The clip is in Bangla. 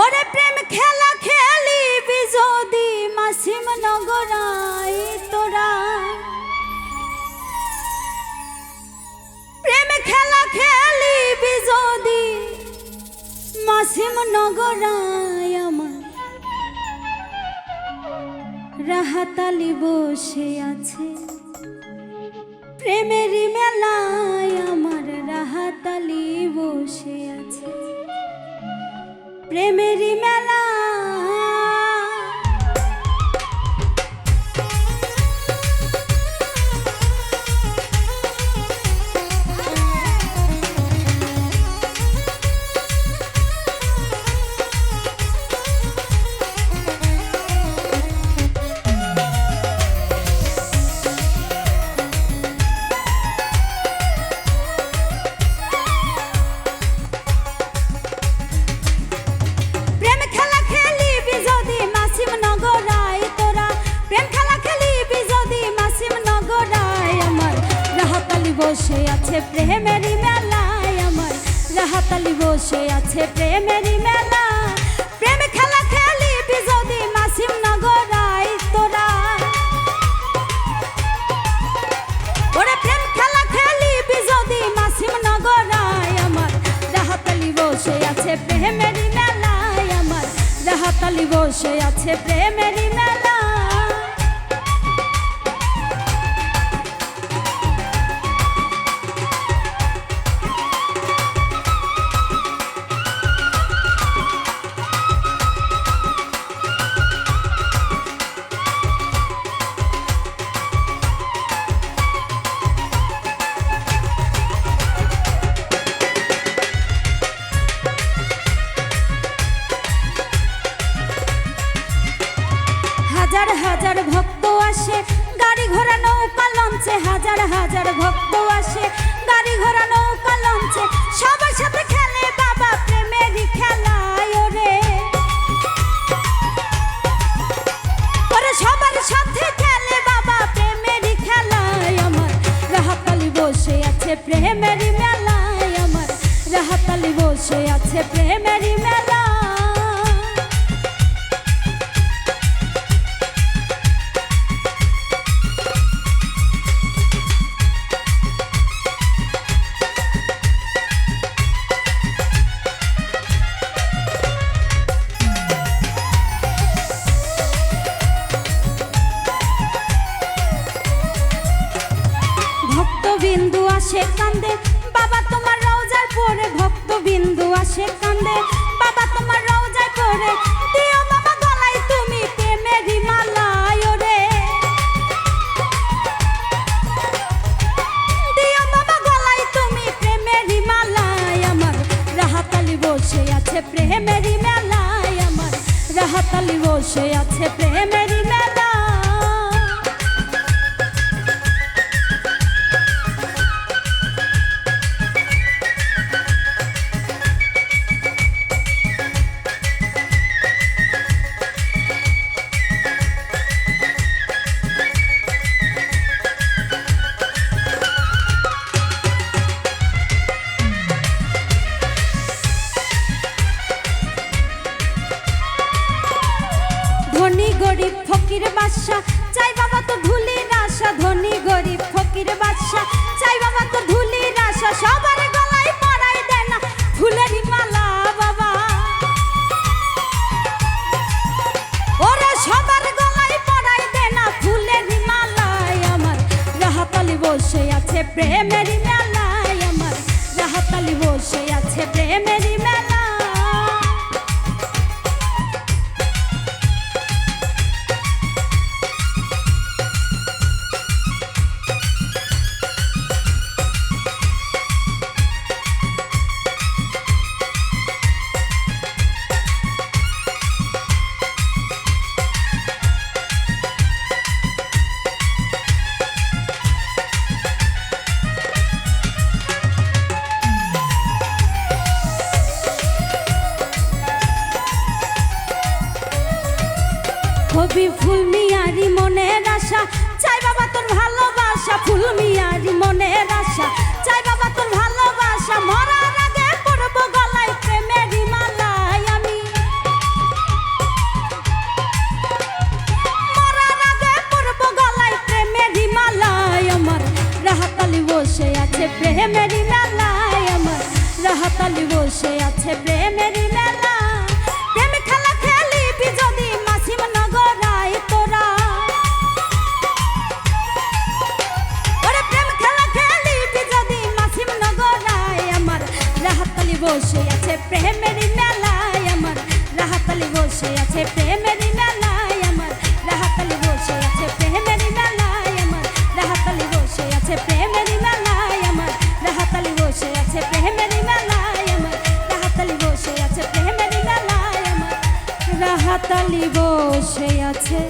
ওরে প্রেম খেলা খেলিবি যদি মাসিম নগরাই তোরা। প্রেম খেলা খেলিবি যদি মাসিম নগরাই আমার। রাহাতালি বসে আছে। প্রেমেরই মেলায় আমার রাহাতালি বসে আছে। প্রেমেরই মেলা প্রেম খেলা খেলিবি যদি মাসিম নগরাই আমার। রাহাতালি বসে আছে প্রেমেরই মেলায় আমার। রাহাতালি বসে আছে প্রেমেরই মেলা প্রেম খেলা খেলিবি যদি মাসিম নগরাই তোরা। ওরে প্রেম খেলা খেলিবি যদি মাসিম নগরায় আমার। রাহাতালি বসে আছে প্রেমেরই মেলায় আমার। রাহাতালি বসে আছে প্রেমেরই মেলা হাজার ভক্ত আসে, গাড়ি ঘোড়া, নৌকা লঞ্চে। সবার সাথে খেলে বাবা প্রেমেরই খেলায় ওরে। ওরে সবার সাথে খেলে বাবা খেলায় আমার। রাহাতালি বসে আছে প্রেমেরই মেলায় আমার। রাহাতালি বসে আছে প্রেমেরই ভক্তবিন্দু কান্দে। বাদশা চাই বাবা তো আশা ধনী গরিব ফকির বাদশা চাই বাবা তো আশা সবার গলায় ফুলেরই মালা বাবা। ওরে সবার গলায় পরাই দেয় না ফুলেরই মালায় আমার। রাহাতালি বসে আছে প্রেমেরই কবি ফুল মিয়ারি মনের আশা। চাই বাবা তোর ভালোবাসা, ফুল মিয়ারি মনের আশা। চাই বাবা তোর ভালোবাসা, মরার আগে পড়ব গলায় প্রেমের মালায় আমি। মরার আগে পড়ব গলায় প্রেমের মালায় আমার। রাহাতালি বসে আছে প্রেমের মেলায় আমার। রাহাতালি বসে আছে প্রেমের মেলায় রাহাতালি বসে আছে।